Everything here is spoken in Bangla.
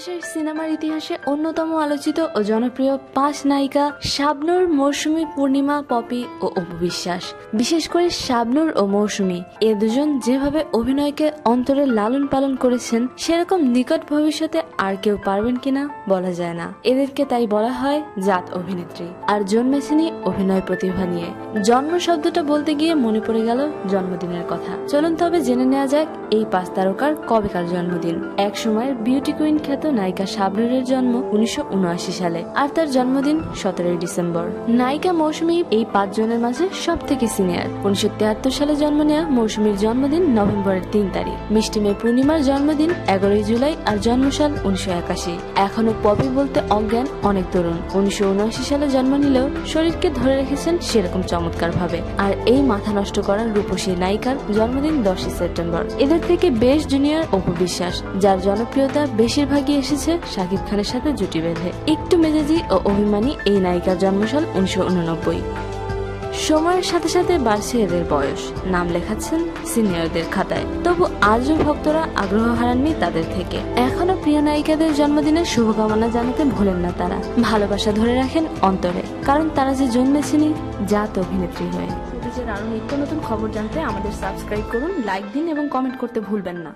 বাংলাদেশের সিনেমার ইতিহাসে অন্যতম আলোচিত ও জনপ্রিয় পাঁচ নায়িকা শাবনূর, মৌসুমী, পূর্ণিমা, পপি ও অপু বিশ্বাস বিশেষ করে শাবনুর ও মৌসুমী, এ দুজন যেভাবে অভিনয়কে অন্তরে লালন পালন করেছেন, সেরকম নিকট ভবিষ্যতে আর কেউ পারবেন কিনা বলা যায় না। এদেরকে তাই বলা হয় জাত অভিনেত্রী। আর জন্মেছেনি অভিনয় প্রতিভা নিয়ে। জন্ম শব্দটা বলতে গিয়ে মনে পড়ে গেল জন্মদিনের কথা। চলুন তবে জেনে নেওয়া যাক এই পাঁচ তারকার কবেকার জন্মদিন। এক সময়ের বিউটি কুইন খ্যাত নায়িকা শাবনুরের জন্ম উনিশশো উনআশি সালে আর তার জন্মদিন সতেরোই ডিসেম্বর। নায়িকা মৌসুমী এই পাঁচজনের মাঝে সব থেকে সিনিয়র। উনিশশো সালে জন্ম নেওয়া মৌসুমীর জন্মদিন নভেম্বরের তিন তারিখ। মিষ্টি মেয়ে পূর্ণিমার জন্মদিন এগারোই জুলাই আর জন্মসাল উনিশশো একাশি। এখনও পপি বলতে অজ্ঞান, অনেক তরুণ। উনিশশো উনআশি সালে জন্ম নিলেও শরীরকে ধরে রেখেছেন সেরকম চমৎকার ভাবে আর এই মাথা নষ্ট করার রূপসী নায়িকার জন্মদিন দশই সেপ্টেম্বর। এদের থেকে বেশ জুনিয়র অপু বিশ্বাস, যার জনপ্রিয়তা বেশিরভাগই এসেছে শাকিব খানের সাথে জুটি বেঁধে। একটু মেজাজি ও অভিমানী এই নায়িকার জন্মসাল উনিশশো উননব্বই। সময়ের সাথে সাথে বাড়ছে এদের বয়স। নাম লেখাচ্ছেন সিনিয়রদের খাতায়। তবু আজও ভক্তরা আগ্রহ হারাননি তাদের থেকে। এখনও প্রিয় নায়িকাদের জন্মদিনের শুভকামনা জানাতে ভোলেন না তারা। ভালোবাসা ধরে রাখেন অন্তরে। কারণ তারা যে জন্মেছেনি জাত অভিনেত্রী হয়ে। আরও নিত্য নতুন খবর জানতে আমাদের সাবস্ক্রাইব করুন লাইক দিন এবং কমেন্ট করতে ভুলবেন না।